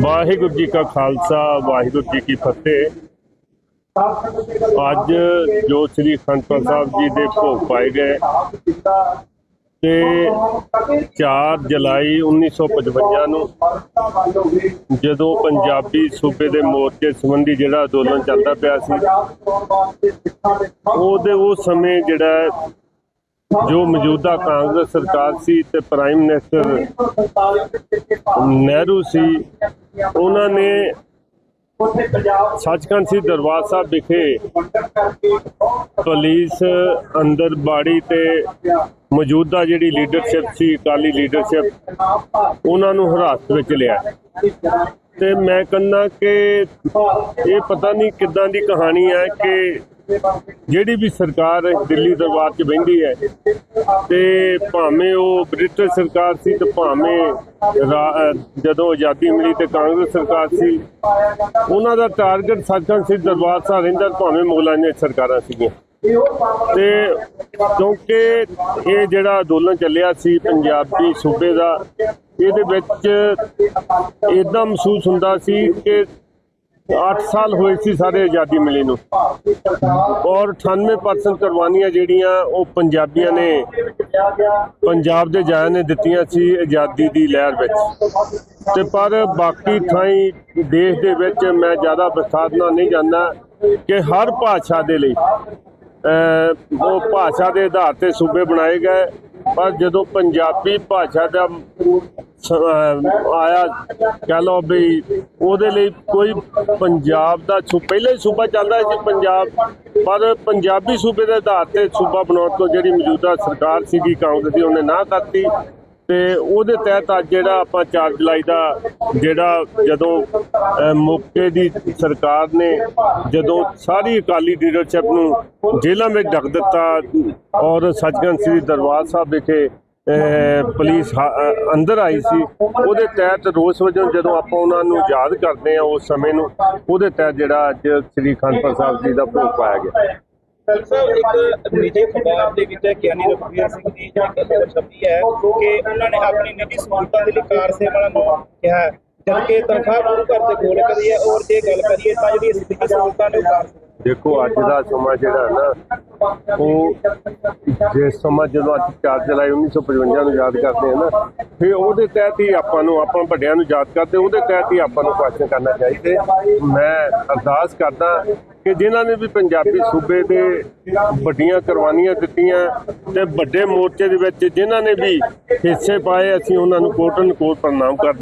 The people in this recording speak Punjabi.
ਵਾਹਿਗੁਰੂ ਜੀ ਕਾ ਖਾਲਸਾ, ਵਾਹਿਗੁਰੂ ਜੀ ਕੀ ਫਤਿਹ। ਅੱਜ ਜੋ ਸ੍ਰੀ ਖੰਡਪੁਰ ਸਾਹਿਬ ਜੀ ਦੇ ਭੋਗ ਪਾਏ ਗਏ ਤੇ 4 ਜੁਲਾਈ 1955 ਨੂੰ ਜਦੋਂ ਪੰਜਾਬੀ ਸੂਬੇ ਦੇ ਮੋਰਚੇ ਸੰਬੰਧੀ ਜਿਹੜਾ ਅੰਦੋਲਨ ਚੱਲਦਾ ਪਿਆ ਸੀ, ਉਹਦੇ ਉਹ ਸਮੇਂ ਜਿਹੜਾ ਜੋ ਮੌਜੂਦਾ ਕਾਂਗਰਸ ਸਰਕਾਰ ਸੀ ਤੇ ਪ੍ਰਾਈਮ ਮਿਨਿਸਟਰ ਨਹਿਰੂ ਸੀ ਉਹਨਾਂ ਨੇ ਸੱਚਖੰਡ ਸੀ ਦਰਬਾਰ ਸਾਹਿਬ ਵਿਖੇ ਪੁਲਿਸ ਅੰਦਰ ਬਾੜੀ ਤੇ ਮੌਜੂਦਾ ਜਿਹੜੀ ਲੀਡਰਸ਼ਿਪ ਸੀ ਅਕਾਲੀ ਲੀਡਰਸ਼ਿਪ ਉਹਨਾਂ ਨੂੰ ਹਿਰਾਸਤ ਵਿੱਚ ਲਿਆ। ਤੇ ਮੈਂ ਕਹਿੰਦਾ ਕਿ ਇਹ ਪਤਾ ਨਹੀਂ ਕਿੱਦਾਂ ਦੀ ਕਹਾਣੀ ਹੈ ਕਿ ਜਿਹੜੀ ਵੀ ਸਰਕਾਰ ਦਿੱਲੀ ਦਰਬਾਰ 'ਚ ਬੈਠੀ ਹੈ, ਤੇ ਭਾਵੇਂ ਉਹ ਬ੍ਰਿਟਿਸ਼ ਸਰਕਾਰ ਸੀ ਤੇ ਭਾਵੇਂ ਰਾ- ਜਦੋਂ ਆਜ਼ਾਦੀ ਮਿਲੀ ਤੇ ਕਾਂਗਰਸ ਸਰਕਾਰ ਸੀ, ਉਹਨਾਂ ਦਾ ਟਾਰਗੇਟ ਸੱਚਖੰਡ ਸੀ ਦਰਬਾਰ ਸਾਹਿਬ ਰਹਿੰਦਾ ਭਾਵੇਂ ਮੁਗਲਾਂ ਦੀਆਂ ਸਰਕਾਰਾਂ ਸੀਗੀਆਂ। ਤੇ ਕਿਉਂਕਿ ਇਹ ਜਿਹੜਾ ਅੰਦੋਲਨ ਚੱਲਿਆ ਸੀ ਪੰਜਾਬੀ ਸੂਬੇ ਦਾ, ਇਹਦੇ ਵਿੱਚ ਇਦਾਂ ਮਹਿਸੂਸ ਹੁੰਦਾ ਸੀ ਕਿ 8 ਸਾਲ ਹੋਏ ਸੀ ਸਾਰੇ ਆਜ਼ਾਦੀ ਮਿਲੀ ਨੂੰ। ਔਰ 98% ਕੁਰਬਾਨੀਆਂ ਜਿਹੜੀਆਂ ਉਹ ਪੰਜਾਬੀਆਂ ਨੇ ਪੰਜਾਬ ਦੇ ਜਾਇਆਂ ਨੇ ਦਿੱਤੀਆਂ ਸੀ ਆਜ਼ਾਦੀ ਦੀ ਲਹਿਰ ਵਿੱਚ। ਤੇ ਪਰ ਬਾਕੀ ਥਾਈਂ ਦੇਸ਼ ਦੇ ਵਿੱਚ ਮੈਂ ਜ਼ਿਆਦਾ ਵਿਸਥਾਰ ਨਾਲ ਨਹੀਂ ਜਾਂਦਾ ਕਿ ਹਰ ਭਾਸ਼ਾ ਦੇ ਲਈ ਉਹ ਭਾਸ਼ਾ ਦੇ ਆਧਾਰ ਤੇ ਸੂਬੇ ਬਣਾਏ ਗਏ। ਪਰ ਜਦੋਂ ਪੰਜਾਬੀ ਭਾਸ਼ਾ ਦਾ ਆਇਆ, ਕਹ ਲਓ ਵੀ ਉਹਦੇ ਲਈ ਕੋਈ ਪੰਜਾਬ ਦਾ ਸੂ, ਪਹਿਲਾਂ ਹੀ ਸੂਬਾ ਚੱਲਦਾ ਸੀ ਪੰਜਾਬ, ਪਰ ਪੰਜਾਬੀ ਸੂਬੇ ਦੇ ਆਧਾਰ ਤੇ ਸੂਬਾ ਬਣਾਉਣ ਤੋਂ ਜਿਹੜੀ ਮੌਜੂਦਾ ਸਰਕਾਰ ਸੀਗੀ ਕਾਂਗਰਸ ਦੀ, ਉਹਨੇ ਨਾ ਕਰਤੀ। ਤੇ ਉਹਦੇ ਤਹਿਤ ਅੱਜ ਜਿਹੜਾ ਆਪਾਂ 4 ਜੁਲਾਈ ਦਾ ਜਿਹੜਾ ਜਦੋਂ ਮੌਕੇ ਦੀ ਸਰਕਾਰ ਨੇ ਜਦੋਂ ਸਾਰੀ ਅਕਾਲੀ ਲੀਡਰਸ਼ਿਪ ਨੂੰ ਜੇਲ੍ਹਾਂ ਵਿੱਚ ਡੱਕ ਦਿੱਤਾ ਔਰ ਸੱਚਖੰਡ ਸ੍ਰੀ ਦਰਬਾਰ ਸਾਹਿਬ ਵਿਖੇ ਪੁਲਿਸ ਹਾ- ਅਹ, ਅੰਦਰ ਆਈ ਸੀ ਉਹਦੇ ਤਹਿਤ ਰੋਸ ਵਜੋਂ ਜਦੋਂ ਆਪਾਂ ਉਹਨਾਂ ਨੂੰ ਯਾਦ ਕਰਦੇ ਆ ਉਸ ਸਮੇਂ ਨੂੰ ਉਹਦੇ ਤਹਿਤ ਜਿਹੜਾ ਅੱਜ ਸ੍ਰੀ ਖੰਡਪੁਰ ਸਾਹਿਬ ਜੀ ਦਾ ਭੋਗ ਪਾਇਆ ਗਿਆ ਸਰ ਸਾਹਿਬ ਇੱਕ ਨਿੱਜੀ ਅਖਬਾਰ ਦੇ ਵਿੱਚ ਗਿਆਨੀ ਰਘੁਵੀਰ ਸਿੰਘ ਦੀ ਜਿਹੜੀ ਖਬਰ ਛਪੀ ਹੈ ਕਿ ਉਹਨਾਂ ਨੇ ਆਪਣੀ ਨਿੱਜੀ ਸਹੂਲਤਾਂ ਦੇ ਲਈ ਕਾਰ ਸੇਵਾਵਾਂ ਨੂੰ ਕਿਹਾ ਹੈ। ਜਦਕਿ ਤਨਖਾਹ ਗੁਰੂ ਘਰ ਦੇ ਗੋਲ ਕਰੀ ਹੈ ਔਰ ਜੇ ਗੱਲ ਕਰੀਏ ਤਾਂ ਜਿਹੜੀ ਸਿੱਧੀ ਸਹੂਲਤਾਂ ਨੇ ਉਹ ਕਾਰ ਸੇਵਾ ਦੇਖੋ ਅੱਜ ਦਾ ਸਮਾਂ ਜਿਹੜਾ ਨਾ, ਉਹ ਜਿਸ ਸਮਾਂ ਜਦੋਂ ਅੱਜ 4 ਜੁਲਾਈ 1955 ਨੂੰ ਯਾਦ ਕਰਦੇ ਹਾਂ ਨਾ, ਫਿਰ ਉਹਦੇ ਤਹਿਤ ਹੀ ਆਪਾਂ ਨੂੰ, ਆਪਾਂ ਵੱਡਿਆਂ ਨੂੰ ਯਾਦ ਕਰਦੇ ਉਹਦੇ ਤਹਿਤ ਹੀ ਆਪਾਂ ਨੂੰ ਕੁਐਸਚਨ ਕਰਨਾ ਚਾਹੀਦੇ ਮੈਂ ਅਰਦਾਸ ਕਰਦਾ ਕਿ ਜਿਨ੍ਹਾਂ ਨੇ ਵੀ ਪੰਜਾਬੀ ਸੂਬੇ ਦੇ ਵੱਡੀਆਂ ਕੁਰਬਾਨੀਆਂ ਦਿੱਤੀਆਂ ਤੇ ਵੱਡੇ ਮੋਰਚੇ ਦੇ ਵਿੱਚ ਜਿਨ੍ਹਾਂ ਨੇ ਵੀ ਹਿੱਸੇ ਪਾਏ, ਅਸੀਂ ਉਹਨਾਂ ਨੂੰ ਕੋਟਨ ਕੋਟ ਪ੍ਰਣਾਮ ਕਰਦੇ